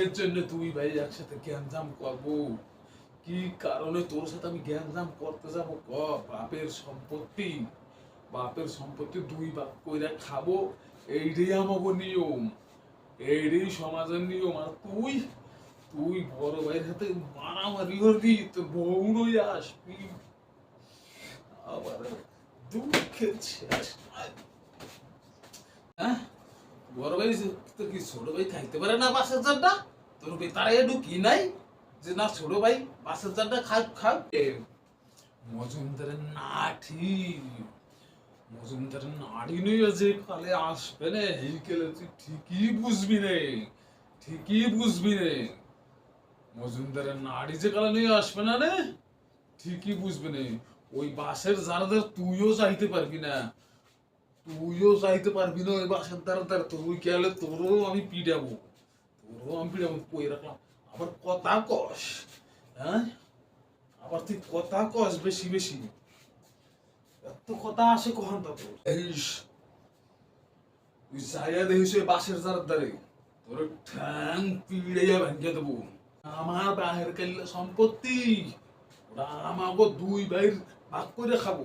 কিসের জন্য তুই ভাই একসাথে গ্যাঞ্জাম করব? কি কারণে তোর সাথে আমি গ্যাঞ্জাম করতে যাব? ক, বাপের সম্পত্তি? বাপের সম্পত্তি দুই বাপ কইরা খাব? এইটাই আমাকে নিয়ম। এইটাই সমাজের নিয়ম। আর তুই তুই বড় ভাইয়ের সাথে মারামারি করবি, তোর বউনই আসবি। আবার দুঃখের শেষ হ্যাঁ? বড় ভাই তোর কি ছোট ভাই খাইতে পারে না বাসার চারটা তোর বেতারে ঢুকি নাই যে না ছোট ভাই বাসের চারটা খাই খাও মজুমদারের নাঠি, মজুমদারের নাড়ি নিয়ে যে কালে আসবে না এই কেলে তুই ঠিকই বুঝবি রে ঠিকই বুঝবি রে মজুমদারের নাড়ি যে কালে নিয়ে আসবে না রে ঠিকই বুঝবি নে। ওই বাসের জানাদের তুইও চাইতে পারবি না। তুইও চাইতে পারবি না ওই বাসের দ্বারা দ্বারা তুই গেলে তোরও আমি পিটাবো। কই রাখলাম আবার কথা কস হ্যাঁ আবার তুই কথা কস বেশি বেশি এত কথা আসে কখন তা তোর তুই যাইয়া দেখিস ওই বাসের দ্বারে তোর ঠ্যাং পিড়াইয়া ভেঙে দেবো আমার বাহের কাল্লা সম্পত্তি ওরা আমাকে দুই ভাইয়ের ভাগ করে খাব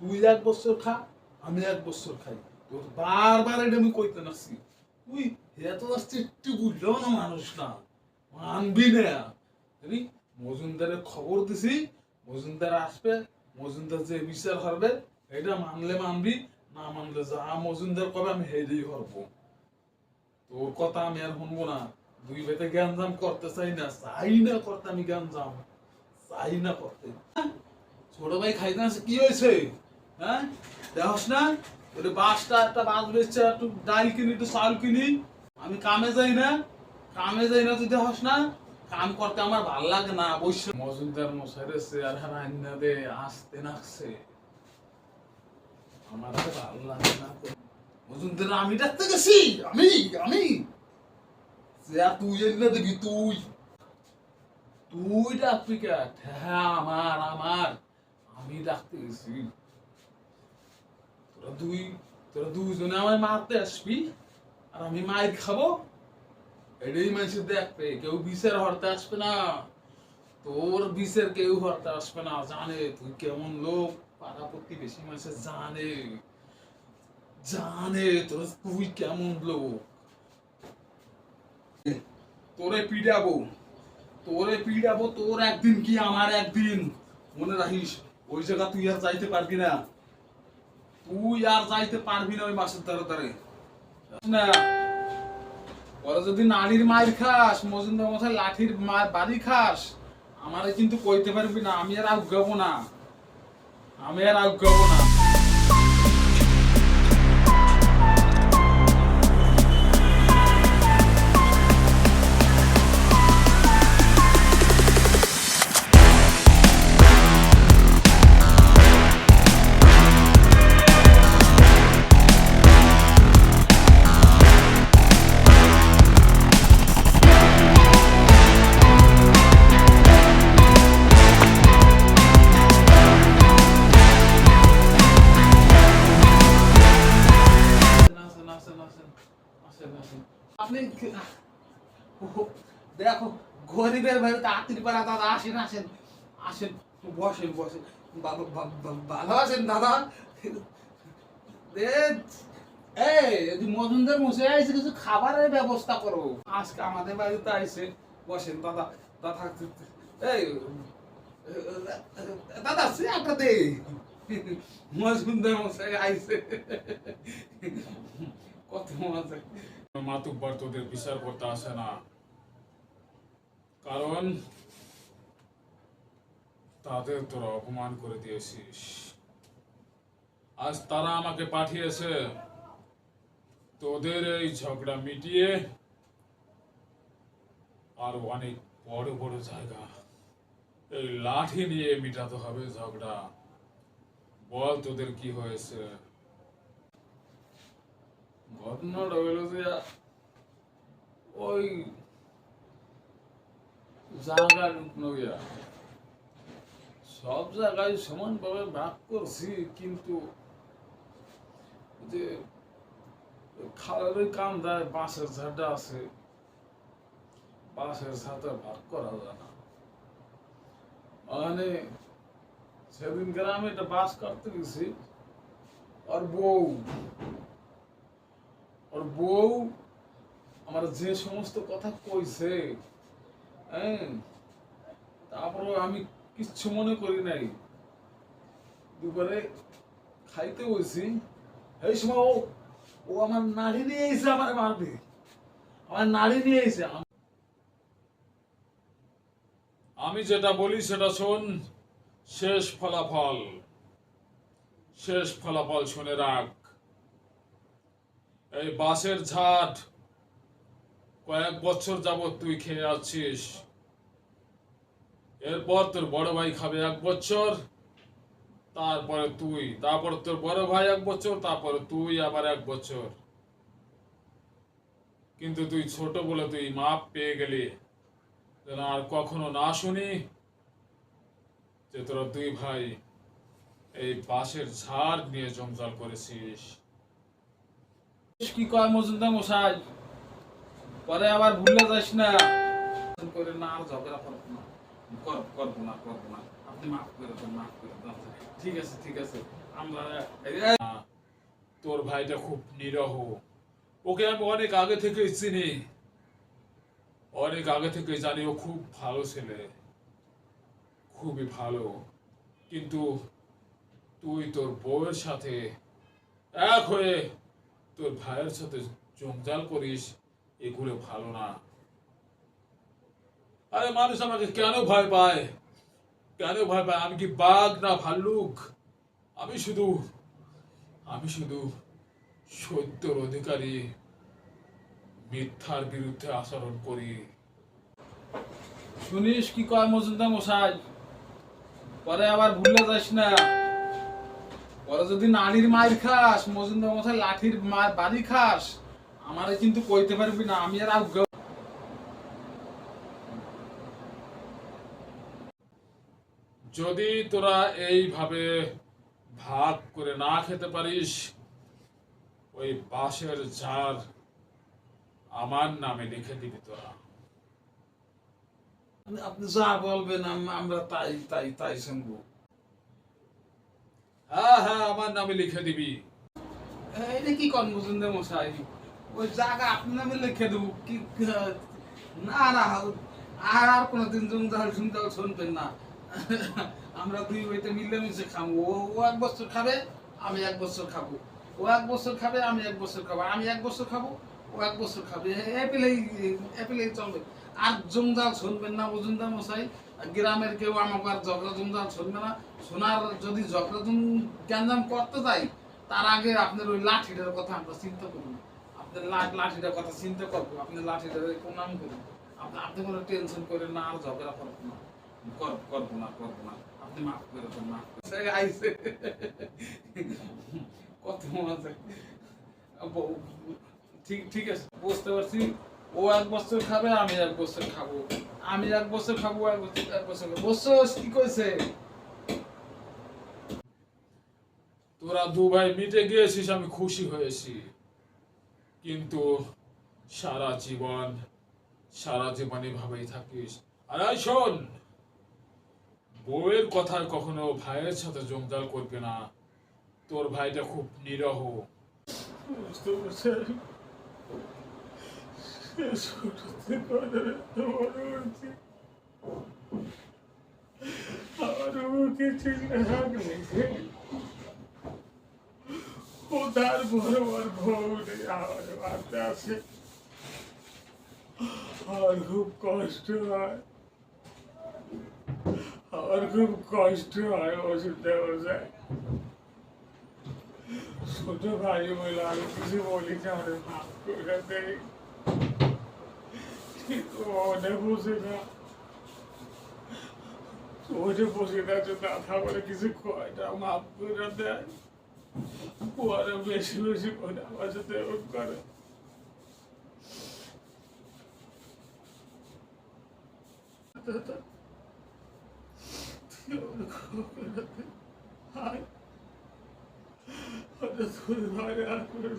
তুই এক বছর খা আমি এক বছর খাই তোর বারবার এটা আমি কইতে নাসি তুই এত আসছে একটু বুঝলেও না মানুষ না। মানবি না। জানি মজুমদারের খবর দিছি, মজুমদার আসবে, মজুমদার যে বিচার করবে এটা মানলে মানবি, না মানলে যা। মজুমদার কবে আমি হেরেই করব তোর কথা আমি আর শুনব না। দুই বেতে জ্ঞানজাম করতে চাই না চাই না করতে আমি জ্ঞানজাম চাই না করতে। ছোট ভাই খাইতে আছে কি হয়েছে? হ্যাঁ? দেখস না? ওরে বাসটা একটা বাস বেচছে, একটু ডাল কিনি, একটু চাল কিনি। আমি কামে যাই না, কামে যাই না তুই দেখস না, কাম করতে আমার ভালো লাগে না, অবশ্য। মজুমদার মশাইরে চেয়ার আইনা দে আসতে নাকছে আমার তো ভালো লাগে না মজুমদার, আমি ডাকতে গেছি, আমি আমি। তুই এনে তুই। তুই ডাকবি কে? হ্যাঁ আমার আমার। আমি ডাকতে গেছি। তোরা দুই, তোরা দুজনে আমায় মারতে আসবি? আর আমি মাইর খাব। এটাই মানুষের দেখবে কেউ বিষের হরতে আসবে না। তোর বিষের কেউ হরতে আসবে না, জানে তুই কেমন লোক। পাড়া প্রতিবেশী মানুষের জানে। জানে তোর তুই কেমন লোক। তোরে পিড়াবো। তোরে পিড়াবো, তোর একদিন কি আমার একদিন? মনে রাখিস, ওই জায়গা তুই আর যাইতে পারবি না। তুই আর যাইতে পারবি না ওই মাসের দ্বারে দ্বারে না। ওরা যদি নারীর মায়ের খাস, মজুমদার মশাই লাঠির বাড়ি খাস, আমারে কিন্তু কইতে পারবি না, আমি আর আগাবো না। আমি আর আগাবো না। আপনি দেখো, গরিবের ভাই তাড়াতাড়ি পারা দাদা আসেন আসেন আসেন, বসেন বসেন। ভালো আছেন, দাদা? এই মজুমদার মশে আইসে কিছু খাবারের ব্যবস্থা করো। আজকে আমাদের বাড়িতে আইসে বসেন, দাদা দাদা, এই, দাদা, সে একটা দে। মজুমদার মশাই আইসে কত মজা। মাতুব্বার তোদের বিচার করতে আসে না। কারণ তাদের তোরা অপমান করে দিয়েছিস। আজ তারা আমাকে পাঠিয়েছে। তোদের এই ঝগড়া মিটিয়ে আর অনেক বড় বড় জায়গা। এই লাঠি নিয়ে মিটাতে হবে ঝগড়া। বল তোদের কি হয়েছে। ঘটনাটা হলো যে জায়গার নইয়া সব জায়গায় সমানভাবে ভাগ করছি, কিন্তু যে খালের কান্দায় বাঁশের ঝাড়টা আছে বাসের সাথে ভাগ করা যায় না। মানে সেদিন গ্রামে একটা বাস করতে গেছি ওর বউ ওর বউ আমার যে সমস্ত কথা কইছে হ্যাঁ? তারপরে আমি কিচ্ছু মনে করি নাই। দুপুরে খাইতে বলছি এই সময় ও ও আমার নাড়ি নিয়ে এসে আমার মারবে। আমার নাড়ি নিয়ে এসে আমি যেটা বলি সেটা শোন, শেষ ফলাফল। শেষ ফলাফল শুনে রাখ। এই বাসের ঝাট। কয়েক বছর যাবত তুই খেয়ে আছিস। এরপর তোর বড় ভাই খাবে এক বছর, তারপরে তুই, তারপর তোর বড় ভাই এক বছর, তারপরে তুই আবার এক বছর। কিন্তু তুই ছোট বলে তুই মাপ পেয়ে গেলি। যেন আর কখনো না শুনি যে তোরা দুই ভাই এই বাঁশের ঝাড় নিয়ে জমজাল করেছিস। কি কয় মজুমদার মশাই? পরে আবার ভুলে যাস না। করে না, আর ঝগড়া না। কর করব না না। আপনি মাফ করে দেন, মাফ করে দেন। ঠিক আছে ঠিক আছে। আমরা তোর ভাইটা খুব নিরহ। ওকে আমি অনেক আগে থেকে চিনি। অনেক আগে থেকে জানি ও খুব ভালো ছেলে। খুবই ভালো। কিন্তু তুই তোর বউয়ের সাথে এক হয়ে তোর ভাইয়ের সাথে জঞ্জাল করিস এগুলো ভালো না। আরে মানুষ আমাকে কেন ভয় পায়? কেন ভয় পায়? আমি কি বাঘ না ভাল্লুক? আমি শুধু আমি শুধু সত্যর অধিকারী, মিথ্যার বিরুদ্ধে আচরণ করি। শুনিস কি কয় মজুমদার মশাই? পরে আবার ভুলে যাস না। পরে যদি নারীর মায়ের খাস মজুমদার মশাই লাঠির মার বাড়ি খাস আমারে কিন্তু কইতে পারবি না আমি আর আজ্ঞা যদি তোরা এইভাবে ভাগ করে না খেতে পারিস ওই বাঁশের ঝাড় আমার নামে লিখে দিবি তোরা। আপনি যা বলবেন আমরা তাই তাই তাই শুনব। হ্যাঁ হ্যাঁ আমার নামে লিখে দিবি এটা কি কন মজুমদার মশাই ওই জায়গা আপনি নামে লিখে দেবো কি না না আর আর কোনোদিন জঞ্জাল শুনতেও শুনবেন না আমরা দুই বইতে মিলেমিশে খাব ও ও এক বছর খাবে আমি এক বছর খাব ও এক বছর খাবে আমি এক বছর খাব আমি এক বছর খাব ও এক বছর খাবে এপিলেই এপিলেই চলবে আর জঞ্জাল শুনবেন না মজুমদার মশাই গ্রামের কেউ আমাকে আর জঞ্জাল শুনবে না। শোনার যদি ঝগড়া গ্যাঞ্জাম করতে যাই, তার আগে আপনার ওই লাঠিটার কথা আমরা চিন্তা করুন আপনার লাঠিটার কথা চিন্তা করব আপনি লাঠিটার প্রণাম করুন আপনি আপনি কোনো টেনশন করেন না, আর ঝগড়া করব না। করব না করব না। আপনি মাফ করে মাফ আইসে। কত মজা। ঠিক ঠিক আছে, বুঝতে পারছি। ও এক বছর খাবে, আমি এক বছর খাব। আমি এক বছর খাব এক বছর এক বছর বছর কি কইছে? তোরা দু ভাই মিটে গিয়েছিস, আমি খুশি হয়েছি। কিন্তু সারা জীবন সারা জীবন এভাবেই থাকিস। আর শোন, বউয়ের কথায় কখনো ভাইয়ের সাথে জঞ্জাল করবে না। তোর ভাইটা খুব নিরহ। বুঝতে ছোট থেকে অনেক বড় আমার মুখে ঠিক রাখলে ও তার বড় বউ আমার বাড়িতে আছে আমার খুব কষ্ট হয় আমার খুব কষ্ট হয় ওষুধ দেওয়া যায় ছোট ভাই বলে আমি কিছু বলি না আমার মাফ করে দেয় কিন্তু বসে না মনে বসে না দাদা বলে কিছু কয়টা মাফ করে দেয় পরে বেশি বেশি করে আমার সাথে এরকম করে। হায় হঠাৎ করে আর করে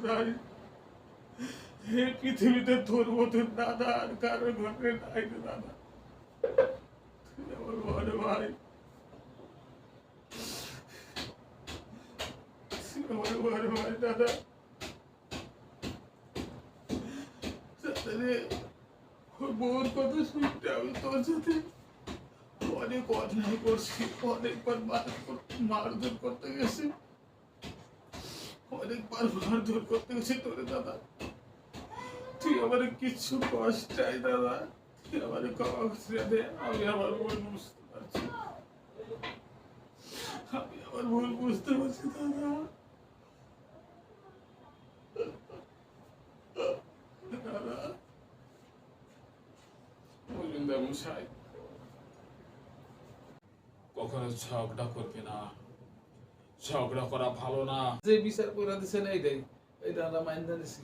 পৃথিবীতে তোর মতো দাদা আর কারও ঘরে নাই দাদা। কথা শুনতে আমি তোর সাথে অনেক অন্যায় করছি, অনেকবার মার মারধর করতে গেছি। অনেকবার মারধর করতে গেছি তোরে দাদা। তুই আমার কিচ্ছু কষ্ট চাই, দাদা। তুই আমার দে, আমি আমার বুঝতে পারছি। আমি আমার বুঝতে পারছি, দাদা। দাদা। কখনো ঝগড়া করবি না। ঝগড়া করা ভালো না। যে বিচার করে দিছেন এই দেয় এইটা আমরা মাইন্দা দিছি।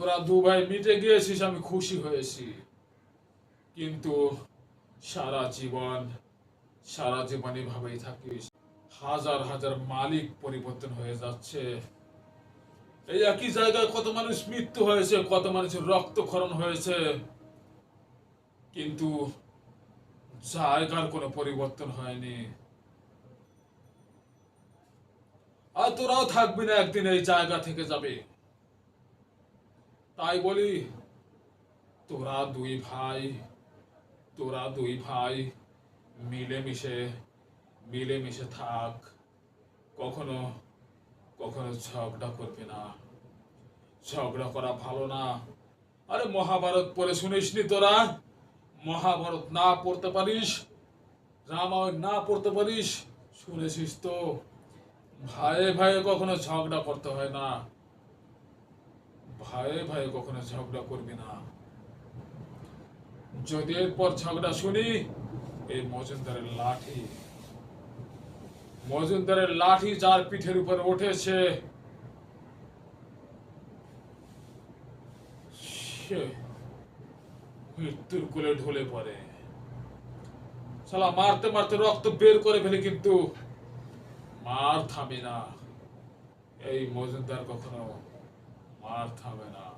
তোরা দু ভাই মিটে গিয়েছিস, আমি খুশি হয়েছি। কিন্তু সারা জীবন সারা জীবন এভাবেই থাকিস। হাজার হাজার মালিক পরিবর্তন হয়ে যাচ্ছে। এই একই জায়গায় কত মানুষ মৃত্যু হয়েছে, কত মানুষের রক্তক্ষরণ হয়েছে। কিন্তু জায়গার কোনো পরিবর্তন হয়নি। আর তোরাও থাকবি না, একদিন এই জায়গা থেকে যাবে। তাই বলি, তোরা দুই ভাই, তোরা দুই ভাই মিলেমিশে মিলেমিশে থাক। কখনো কখনো ঝগড়া করবে না। ঝগড়া করা ভালো না। আরে মহাভারত পড়ে শুনিসনি তোরা? মহাভারত না পড়তে পারিস, রামায়ণ না পড়তে পারিস, শুনেছিস তো? ভাইয়ে ভাইয়ে কখনো ঝগড়া করতে হয় না। ভাইয়ে ভাইয়ে কখনো ঝগড়া করবি না। যদি এরপর ঝগড়া শুনি, এই মজুমদারের লাঠি। মজুমদারের লাঠি যার পিঠের উপর উঠেছে মৃত্যুর কোলে ঢলে পড়ে। সালা মারতে মারতে রক্ত বের করে ফেলে কিন্তু মার থামে না। এই মজুমদার কখনো মার থামে না।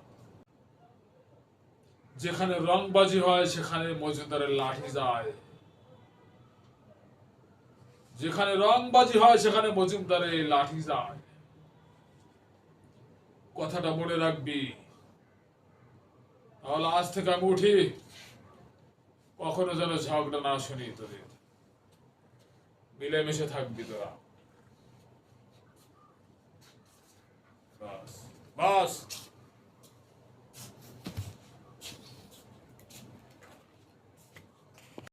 যেখানে রংবাজি হয়, সেখানে মজুমদারের লাঠি যায়। যেখানে রংবাজি হয়, সেখানে মজুমদারের লাঠি যায়। কথাটা মনে রাখবি। তাহলে আজ থেকে আমি উঠি। কখনো যেন ঝগড়া না শুনি তোদের। মিলেমিশে থাকবি তোরা। বাস। বাস